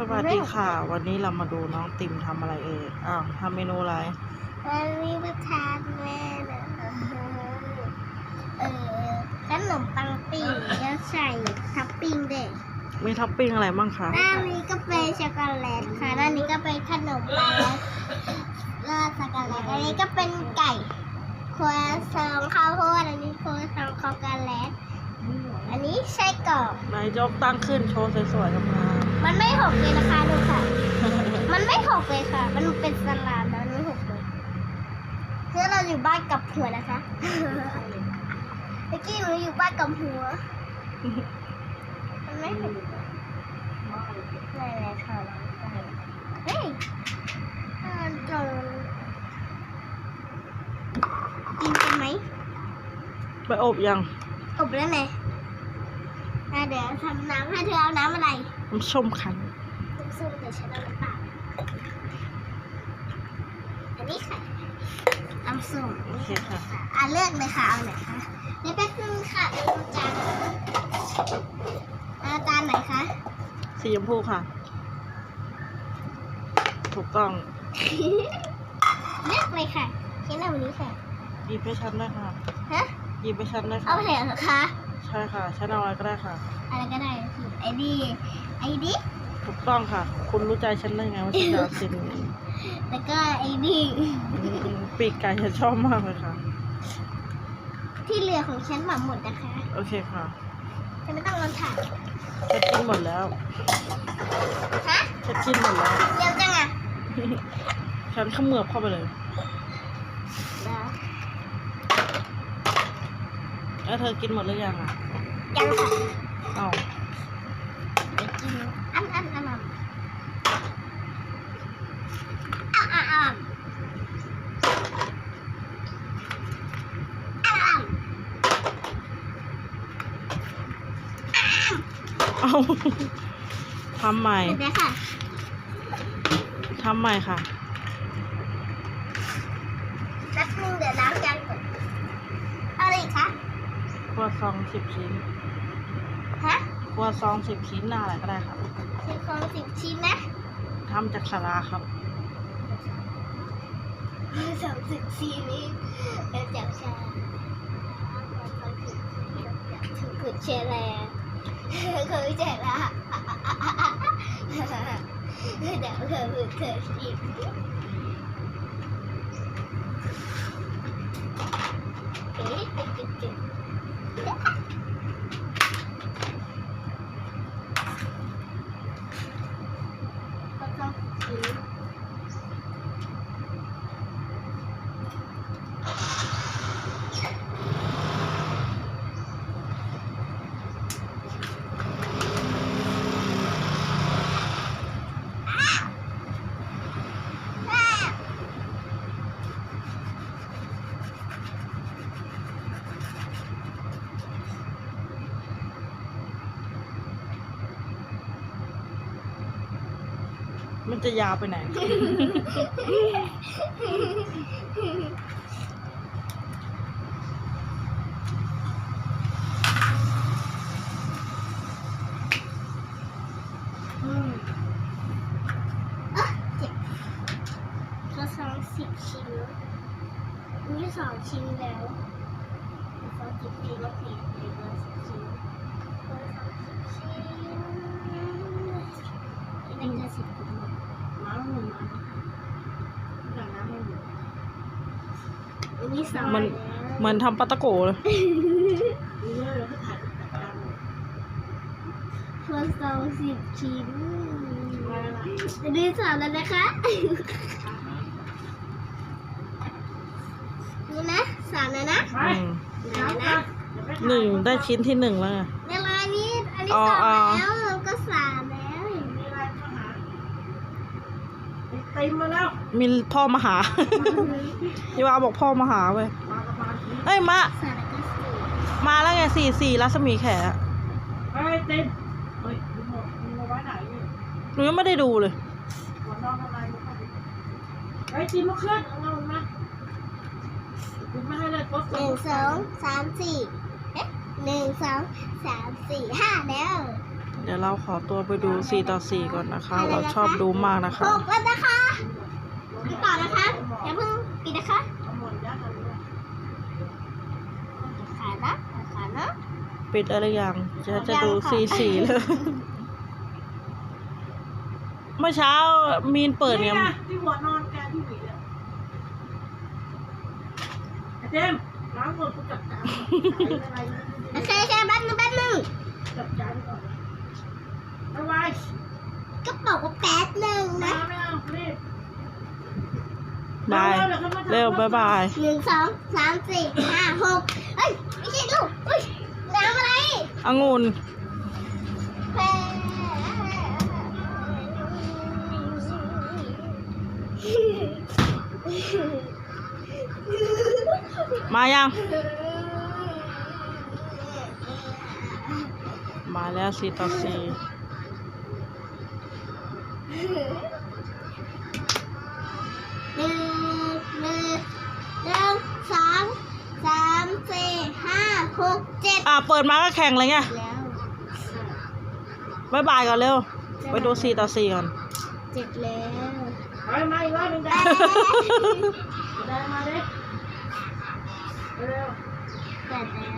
สวัสดีค่ะ วันนี้เรามาดูน้องติมทำอะไรเอ่ยอ้าวทำเมนูอะไรวันนี้มาทานแม่นะเออขนมปังปิ้งแล้วใส่ทับปิ้งเด็กมีท็อปปิ้งอะไรบ้างคะด้านนี้ก็เป็นช็อกโกแลตค่ะด้านนี้ก็เป็นขนมปังแล้วช็อกโกแลตอันนี้ก็เป็นไก่ครัวซองข้าวโพดอันนี้ครัวซองช็อกโกแลตอันนี้ไส้กรอกนายยกตั้งขึ้นโชว์สวยๆกับมา มันไม่หกเลยนะคะดูค่ะ มันไม่หกเลยค่ะ มันเป็นสลามแล้วมันไม่หกเลยคือเราอยู่บ้านกับหัวนะคะเมื่อกี้หนูอยู่บ้านกับหัว มันไม่หกเลยไหนไหนค่ะเฮ้ยอ่าจงกินกันไหมไปอบยังอบแล้วไงอะ เดี๋ยวทำน้ำให้เธอเอาน้ำอะไรน้ำส้มคั้นส้มแต่ฉันเอาน้ำเปล่าอันนี้ค่ะน้ำส้มโอเคค่ะอะเลือกเลยค่ะเอาไหนคะเดี๋ยวแป๊บนึงค่ะเดี๋ยวดูจานเอาจานไหนคะสีชมพูค่ะ ถูกต้องเลือกเลยค่ะเช่นเอาวันนี้ค่ะหยิบให้ฉันได้ค่ะฮะหยิบให้ฉันได้เอาค่ะไปไหนเหรอคะ ใช่ค่ะฉันเอาอะไรก็ได้ค่ะ อะไรก็ได้คือไอดีไอดีถูกต้องค่ะ คุณรู้ใจฉันได้ไงว่าฉันจะเอาสิ่งนี้แล้วก็ไอดีอืมปีกไก่ฉันชอบมากเลยค่ะ ที่เหลือของฉันหมาหมดนะคะโอเคค่ะฉันไม่ต้องเอาถ่านฉันกินหมดแล้วฮะฉันกินหมดแล้ว เร็วจังอะฉันเขมือบเข้าไปเลยแล้ว แล้วเธอกินหมดหรือยังอะยังค่ะเอ้าไปกินอันอันอันอันอะอะอะอะอะเอ้าทำใหม่เดี๋ยวค่ะทำใหม่ค่ะแป๊บนึงเดี๋ยวล้างจานก่อนเอาอะไรอีกคะค รัวซองสิบชิ้น ฮะครัวซองสิบชิ้นหน้าอะไรก็ได้ครับซิลิโคนสิบชิ้นนะทำจากสาราครับ สามสิบชิ้นนี้เดี๋ยวจับชาถึงกุดเชลเคยเจอละเดี๋ยวเธอพูดเธออีกเอ๊ะเอ๊ะเอ๊ะเอ๊ะก็ ต้ มันจะยาวไปไหนอืมอะเจ็บก็สองสิบชิ้นมีสองชิ้นแล้วสองสิบชิ้นก็ผิดเลยก็สิบชิ้นก็สองสิบชิ้นนี่เป็นจะสิบชิ้นน้ำหนึ่ง อย่างน้ำไม่หมดอันนี้สองมันแล้วเหมือนทำปาตะโกเลยก็สองสิบชิ้นอันนี้สามแล้วนะคะนี่นะสามแล้วนะอืมสามนะหนึ่งได้ชิ้นที่หนึ่งแล้วไง เวลานี้อันนี้อ๋อสองอ๋อ แล้วเราก็สามแล้ว ตีมาแล้วมีพ่อมาหาพี่วาบอกพ่อมาหาเว้ยมาประมาณนี้เอ้ยมาสามแล้วก็สี่มาแล้วไงสี่สี่รัศมีแขอะเฮ้ยตีเฮ้ยมึงบอกมึงเอาไว้ไหนเนี่ยหนูยังไม่ได้ดูเลยหัวนอนอะไรมึงเข้าไปเฮ้ยตีมาขึ้นเอาเงินมาคุณไม่ให้เลยโต๊ะหนึ่งสองสามสี่เอ๊ะหนึ่งสองสามสี่ห้าแล้ว ดี๋ยวเราขอตัวไปดู 4 ต่อ 4 ก่อนนะคะ เราชอบดูมากนะหคะกแล้วนะคะดูต่อนะคะอย่าเพิ่งปิดนะคะเอาหมดยัดเอาเลยขานะขานะปิดอะไรอย่างจะจะดู 4 4 เลย เมื่อเช้ามีนเปิดเนี่ยนี่ไงที่หัวนอนแกที่หวีอะไอ้เจมส์ล้างมือกูจับจานก่อนใส่อะไรโอเคโอเคแป๊บนึงแป๊บนึงจับจานก่อน เอาไว้ก็บอกว่าแป๊บนึงไม่นะเอาไม่เอารีบ บาย เร็วบายบาย หนึ่งสองสามสี่ห้าหกเอ้ยไม่ใช่ลูกอุ้ยน้ำอะไรองุ่นแพ้มายัง มาแล้ว4ต่อ4 หนึ่งหนึ่งหนึ่งสองสามสี่ห้าหกเจ็ดอะเปิดมาก็แข่งเลยไงแล้วบายบายก่อนเร็ว ไปดู4ต่อ4ก่อนเจ็ดแล้วไปมาอีกรอบหนึงแปได้ดได้มาดิเร็ว แปดแล้ว